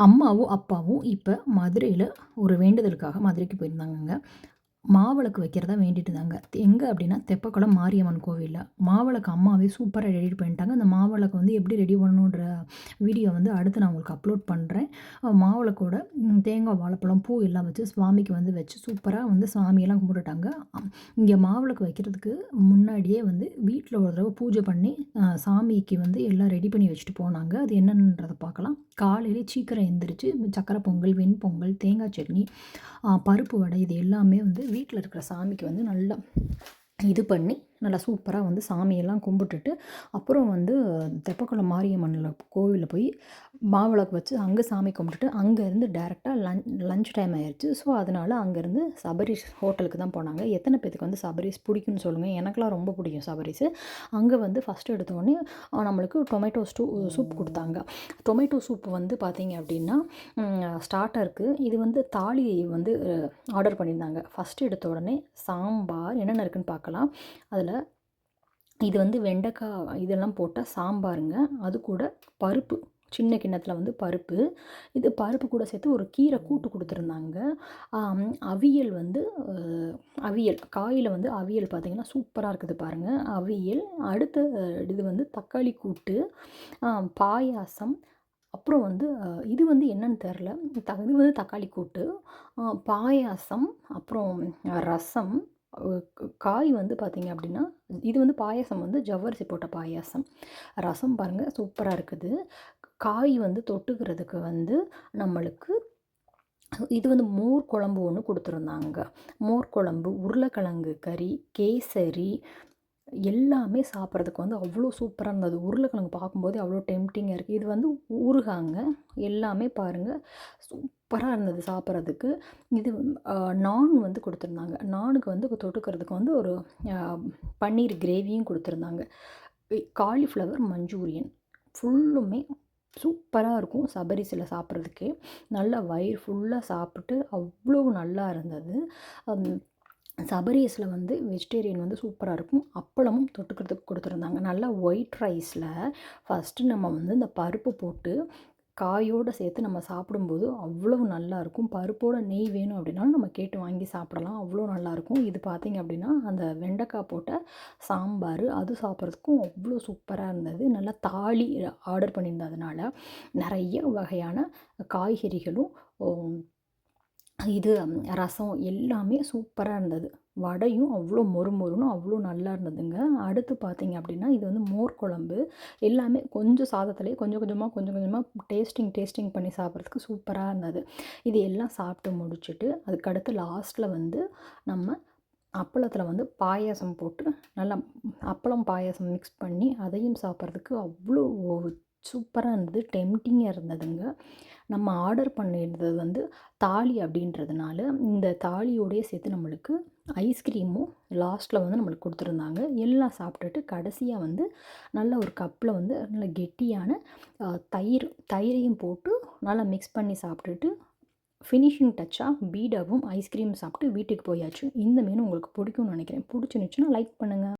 அம்மாவும் அப்பாவும் இப்போ மதுரையில் ஒரு வேண்டுதலுக்காக மதுரைக்கு போயிருந்தாங்கங்க. மாவிளக்கு வைக்கிறதா வேண்டிட்டு இருந்தாங்க எங்கே அப்படின்னா தெப்பக்குளம் மாரியம்மன் கோவிலில். மாவிளக்கு அம்மாவே சூப்பராக ரெடி பண்ணிட்டாங்க. அந்த மாவிளக்கு வந்து எப்படி ரெடி பண்ணணுன்ற வீடியோ வந்து அடுத்து நான் உங்களுக்கு அப்லோட் பண்ணுறேன் மாவிளக்கோட தேங்காய் வாழைப்பழம் பூ எல்லாம் வச்சு சுவாமிக்கு வந்து வச்சு சூப்பராக வந்து சாமியெல்லாம் கும்பிட்டுட்டாங்க. இங்கே மாவிளக்கு வைக்கிறதுக்கு முன்னாடியே வந்து வீட்டில் ஒரு தடவை பூஜை பண்ணி சாமிக்கு வந்து எல்லாம் ரெடி பண்ணி வச்சுட்டு போனாங்க. அது என்னன்றதை பார்க்கலாம். காலையிலே சீக்கிரம் எந்திரிச்சு சக்கரை பொங்கல் வெண்பொங்கல் தேங்காய் சட்னி பருப்பு வடை இது எல்லாமே வந்து வீட்டில் இருக்கிற சாமிக்கு வந்து நல்லா இது பண்ணி நல்லா சூப்பராக வந்து சாமியெல்லாம் கும்பிட்டுட்டு அப்புறம் வந்து தெப்பக்குளம் மாரியம்மனில் கோவிலில் போய் மாவிளக்கு வச்சு அங்கே சாமி கும்பிட்டுட்டு அங்கேருந்து டேரெக்டாக லஞ்ச் லஞ்ச் டைம் ஆயிடுச்சு ஸோ அதனால் அங்கேருந்து சபரிஸ் ஹோட்டலுக்கு தான் போனாங்க. எத்தனை பேத்துக்கு வந்து சபரிஸ் பிடிக்கும்னு சொல்லுங்கள் எனக்கெலாம் ரொம்ப பிடிக்கும் சபரிஸ் அங்கே வந்து ஃபஸ்ட்டு எடுத்தோடனே நம்மளுக்கு டொமேட்டோ ஸ்டூ சூப் கொடுத்தாங்க. டொமேட்டோ சூப் வந்து பார்த்தீங்க அப்படின்னா ஸ்டார்டருக்கு இது வந்து தாலி வந்து ஆர்டர் பண்ணியிருந்தாங்க. ஃபஸ்ட்டு எடுத்த உடனே சாம்பார் என்னென்ன இருக்குன்னு பார்க்கலாம் அதில் இது வந்து வெண்டைக்காய் இதெல்லாம் போட்டால் சாம்பாருங்க. அது கூட பருப்பு சின்ன கிண்ணத்தில் வந்து பருப்பு. இது பருப்பு கூட சேர்த்து ஒரு கீரை கூட்டு கொடுத்துருந்தாங்க. அவியல் வந்து அவியல் காயில் வந்து அவியல் பார்த்தீங்கன்னா சூப்பராக இருக்குது பாருங்கள் அவியல் அடுத்த இது வந்து தக்காளி கூட்டு பாயாசம் அப்புறம் வந்து இது வந்து என்னன்னு தெரில. த இது வந்து தக்காளி கூட்டு பாயாசம் அப்புறம் ரசம் காய் வந்து பார்த்திங்க அப்படின்னா இது வந்து பாயாசம் வந்து ஜவ்வரிசி போட்ட பாயாசம். ரசம் பாருங்கள் சூப்பராக இருக்குது. காய் வந்து தொட்டுக்கிறதுக்கு வந்து நம்மளுக்கு இது வந்து மோர் குழம்பு ஒன்று கொடுத்துருந்தாங்க. மோர் குழம்பு உருளைக்கிழங்கு கறி கேசரி எல்லாமே சாப்பிட்றதுக்கு வந்து அவ்வளோ சூப்பராக இருந்தது. உருளைக்கிழங்கு பார்க்கும்போதே அவ்வளோ டெம்டிங்காக இருக்குது இது வந்து ஊறுகாங்க. எல்லாமே பாருங்கள் சூப்பராக இருந்தது சாப்பிட்றதுக்கு. இது நான் வந்து கொடுத்துருந்தாங்க. நானுக்கு வந்து தொட்டுக்கிறதுக்கு வந்து ஒரு பன்னீர் கிரேவியும் கொடுத்துருந்தாங்க. Cauliflower manchurian. ஃபுல்லுமே சூப்பராக இருக்கும் சபரிசில் சாப்பிட்றதுக்கே. நல்லா வயிறு ஃபுல்லாக சாப்பிட்டு அவ்வளோ நல்லா இருந்தது. சபரீஸில் வந்து வெஜிடேரியன் வந்து சூப்பராக இருக்கும். அப்பளமும் தொட்டுக்கிறதுக்கு கொடுத்துருந்தாங்க. நல்லா ஒயிட் ரைஸில் ஃபஸ்ட்டு நம்ம வந்து இந்த பருப்பு போட்டு காயோடு சேர்த்து நம்ம சாப்பிடும்போது அவ்வளோ நல்லாயிருக்கும் பருப்போட நெய் வேணும் அப்படின்னாலும் நம்ம கேட்டு வாங்கி சாப்பிடலாம். அவ்வளோ நல்லாயிருக்கும் இது பார்த்திங்க அப்படின்னா அந்த வெண்டைக்காய் போட்ட சாம்பார் அது சாப்பிட்றதுக்கும் அவ்வளோ சூப்பராக இருந்தது. நல்லா தாலி ஆர்டர் பண்ணியிருந்ததுனால நிறைய வகையான காய்கறிகளும் இது ரசம் எல்லாமே சூப்பராக இருந்தது. வடையும் அவ்வளோ மொறு மொறுன்னு அவ்வளோ நல்லா இருந்ததுங்க. அடுத்து பார்த்தீங்க அப்படின்னா இது வந்து மோர் குழம்பு. எல்லாமே கொஞ்சம் சாதத்துலேயே கொஞ்சம் கொஞ்சமாக கொஞ்சம் கொஞ்சமாக டேஸ்டிங் டேஸ்டிங் பண்ணி சாப்பிட்றதுக்கு சூப்பராக இருந்தது. இது எல்லாம் சாப்பிட்டு முடிச்சுட்டு அதுக்கடுத்து லாஸ்ட்டில் வந்து நம்ம அப்பளத்தில் வந்து பாயாசம் போட்டு நல்லா அப்பளம் பாயாசம் மிக்ஸ் பண்ணி அதையும் சாப்பிட்றதுக்கு அவ்வளோ சூப்பராக இருந்தது டெம்டிங்காக இருந்ததுங்க. நம்ம ஆர்டர் பண்ணியிருந்தது வந்து தாலி அப்படின்றதுனால இந்த தாலியோடயே சேர்த்து நம்மளுக்கு ஐஸ்கிரீமும் லாஸ்ட்டில் வந்து நம்மளுக்கு கொடுத்துருந்தாங்க. எல்லாம் சாப்பிட்டுட்டு கடைசியாக வந்து நல்ல ஒரு கப்பில் வந்து நல்ல கெட்டியான தயிர் தயிரையும் போட்டு நல்லா மிக்ஸ் பண்ணி சாப்பிட்டுட்டு ஃபினிஷிங் டச்சாக பீடாவும் ஐஸ்கிரீம் சாப்பிட்டு வீட்டுக்கு போயாச்சு. இந்த மீன் உங்களுக்கு பிடிக்கும்னு நினைக்கிறேன். பிடிச்சிருந்துச்சுன்னா லைக் பண்ணுங்கள்